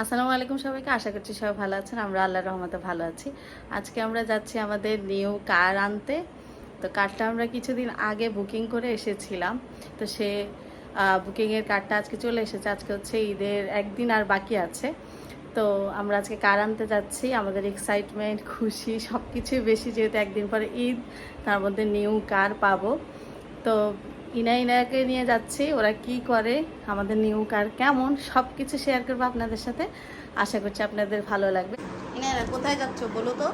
আসসালামু আলাইকুম সবাইকে, আশা করছি সবাই ভালো আছেন, আমরা আল্লাহর রহমতে ভালো আছি। আজকে আমরা যাচ্ছি আমাদের নিউ কার আনতে। তো কারটা আমরা কিছুদিন আগে বুকিং করে এসেছিলাম। তো সে বুকিংয়ের কারটা আজকে চলে এসেছে, আজকে হচ্ছে ঈদের একদিন আর বাকি আছে। তো আমরা আজকে কার আনতে যাচ্ছি, আমাদের এক্সাইটমেন্ট খুশি সব কিছুই বেশি, যেহেতু একদিন পরে ঈদ, তার মধ্যে নিউ কার পাবো। তো ইনা ইনাকে নিয়ে যাচ্ছি ওরা কি করে আমাদের নিউ কার কেমন সব কিছু শেয়ার করব আপনাদের সাথে। আশা করছি আপনাদের ভালো লাগবে। ইনারা কোথায় যাচ্ছ বলো তো?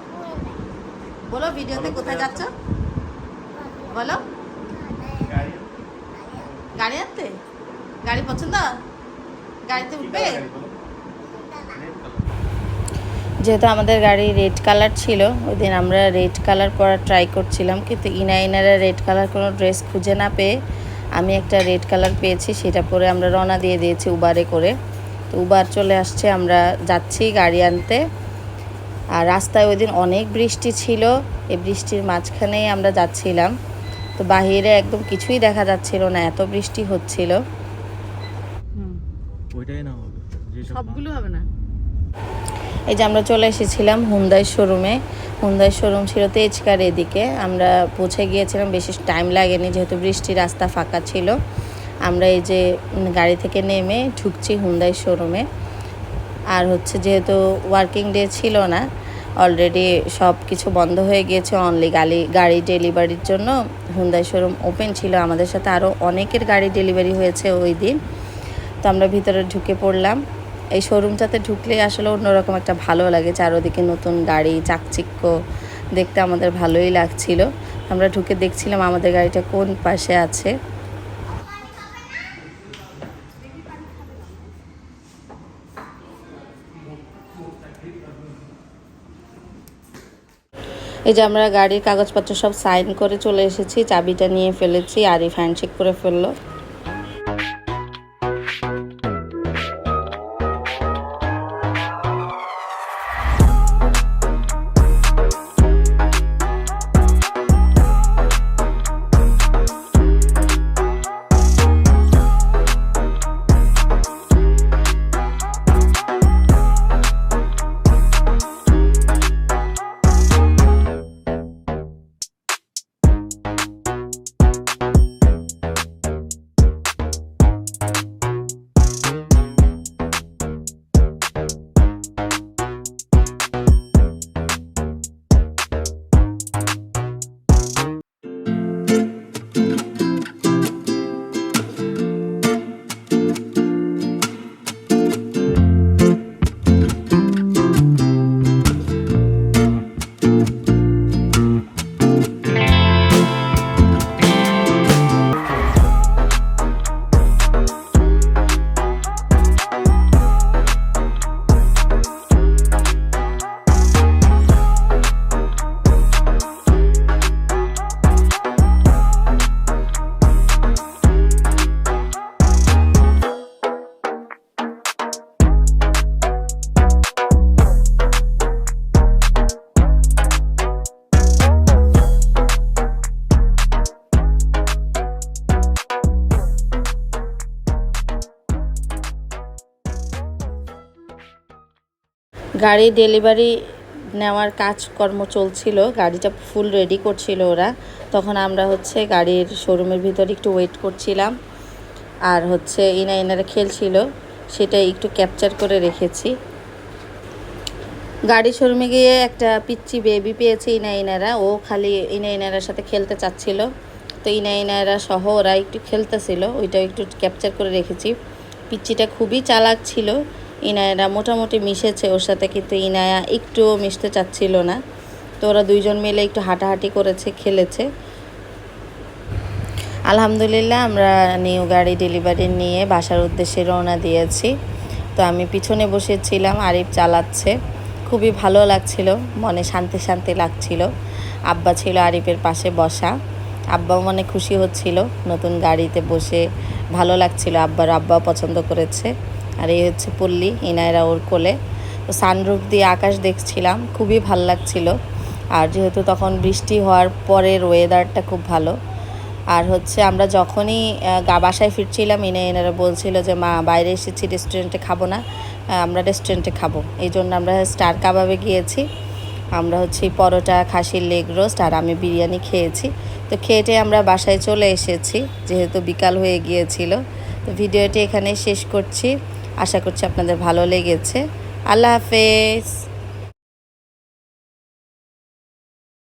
বলো ভিডিওতে কোথায় যাচ্ছ? বলো। গাড়ি আনতে? গাড়ি পছন্দ? গাড়িতে উঠবে? যেহেতু আমাদের গাড়ি রেড কালার ছিল ওই দিন আমরা রেড কালার পরা ট্রাই করছিলাম কিন্তু ইনা ইনারা রেড কালার কোনো ড্রেস খুঁজে না পেয়ে আমি একটা রেড কালার পেয়েছি সেটা পরে আমরা রওনা দিয়ে দিয়েছি উবারে করে। তো উবার চলে আসছে আমরা যাচ্ছি গাড়ি আনতে। আর রাস্তায় ওই দিন অনেক বৃষ্টি ছিল এই বৃষ্টির মাঝখানেই আমরা যাচ্ছিলাম। তো বাহিরে একদম কিছুই দেখা যাচ্ছিল না এত বৃষ্টি হচ্ছিল। ওইটাই না হবে যেসব সবগুলো হবে না? এই যে আমরা চলে এসেছিলাম হুন্দাই শোরুমে। হুন্দাই শোরুম ছিল তেজকার এদিকে। আমরা পৌঁছে গিয়েছিলাম, বেশি টাইম লাগেনি যেহেতু বৃষ্টি রাস্তা ফাঁকা ছিল। আমরা এই যে গাড়ি থেকে নেমে ঢুকছি হুন্দাই শোরুমে। আর হচ্ছে যেহেতু ওয়ার্কিং ডে ছিল না, অলরেডি সব কিছু বন্ধ হয়ে গিয়েছে অনলি গাড়ি গাড়ি ডেলিভারির জন্য। হুন্দাই শোরুম ওপেন ছিল, আমাদের সাথে আরও অনেকের গাড়ি ডেলিভারি হয়েছে ওই দিন। তো আমরা ভিতরে ঢুকে পড়লাম। এই শোরুমটাতে ঢুকলে আসলে অন্যরকম একটা ভালো লাগে। চারোদিকে নতুন গাড়ি, চাকচিক্য দেখতে আমাদের ভালোই লাগছিল। আমরা ঢুকে দেখছিলাম আমাদের গাড়িটা কোন পাশে আছে। এই যে আমরা গাড়ির কাগজপত্র সব সাইন করে চলে এসেছি, চাবিটা নিয়ে ফেলেছি, আরিফ হ্যান্ডশেক করে ফেলল। গাড়ি ডেলিভারি নেওয়ার কাজকর্ম চলছিল, গাড়িটা ফুল রেডি করছিল ওরা। তখন আমরা হচ্ছে গাড়ির শোরুমের ভিতরে একটু ওয়েট করছিলাম। আর হচ্ছে ইনা ইনারা খেলছিল সেটা একটু ক্যাপচার করে রেখেছি। গাড়ি শোরুমে গিয়ে একটা পিচ্চি বেবি পেয়েছে ইনা ইনারা। ও খালি ইনা ইনারার সাথে খেলতে চাচ্ছিল। তো ইনা ইনারা সহ ওরা একটু খেলতেছিল, ওইটাও একটু ক্যাপচার করে রেখেছি। পিচ্চিটা খুবই চালাক ছিল। ইনায়রা মোটামুটি মিশেছে ওর সাথে, কিন্তু ইনায়া একটুও মিশতে চাচ্ছিল না। তো ওরা দুইজন মিলে একটু হাঁটাহাঁটি করেছে, খেলেছে। আলহামদুলিল্লাহ আমরা নিউ গাড়ি ডেলিভারি নিয়ে বাসার উদ্দেশ্যে রওনা দিয়েছি। তো আমি পিছনে বসেছিলাম, আরিফ চালাচ্ছে। খুবই ভালো লাগছিল, মনে শান্তি শান্তি লাগছিল। আব্বা ছিল আরিফের পাশে বসা। আব্বাও মনে খুশি হচ্ছিল, নতুন গাড়িতে বসে ভালো লাগছিল, আব্বার আব্বাও পছন্দ করেছে। আর এই হচ্ছে পল্লী, ইনায়রা ওর কোলে। তো সানরুফ দিয়ে আকাশ দেখছিলাম, খুবই ভালো লাগছিল। আর যেহেতু তখন বৃষ্টি হওয়ার পরের ওয়েদারটা খুব ভালো। আর হচ্ছে আমরা যখনই বাসায় ফিরছিলাম ইনে এনারা বলছিল যে, মা, বাইরে এসেছি রেস্টুরেন্টে খাব না। আমরা রেস্টুরেন্টে খাব। এই জন্য আমরা স্টার কাবাবে গিয়েছি। আমরা হচ্ছে পরোটা, খাসির লেগ রোস্ট আর আমি বিরিয়ানি খেয়েছি। তো খেয়েটে আমরা বাসায় চলে এসেছি, যেহেতু বিকাল হয়ে গিয়েছিল। তো ভিডিওটি এখানে শেষ করছি। আশা করছি আপনাদের ভালো লেগেছে। আল্লাহ হাফেজ।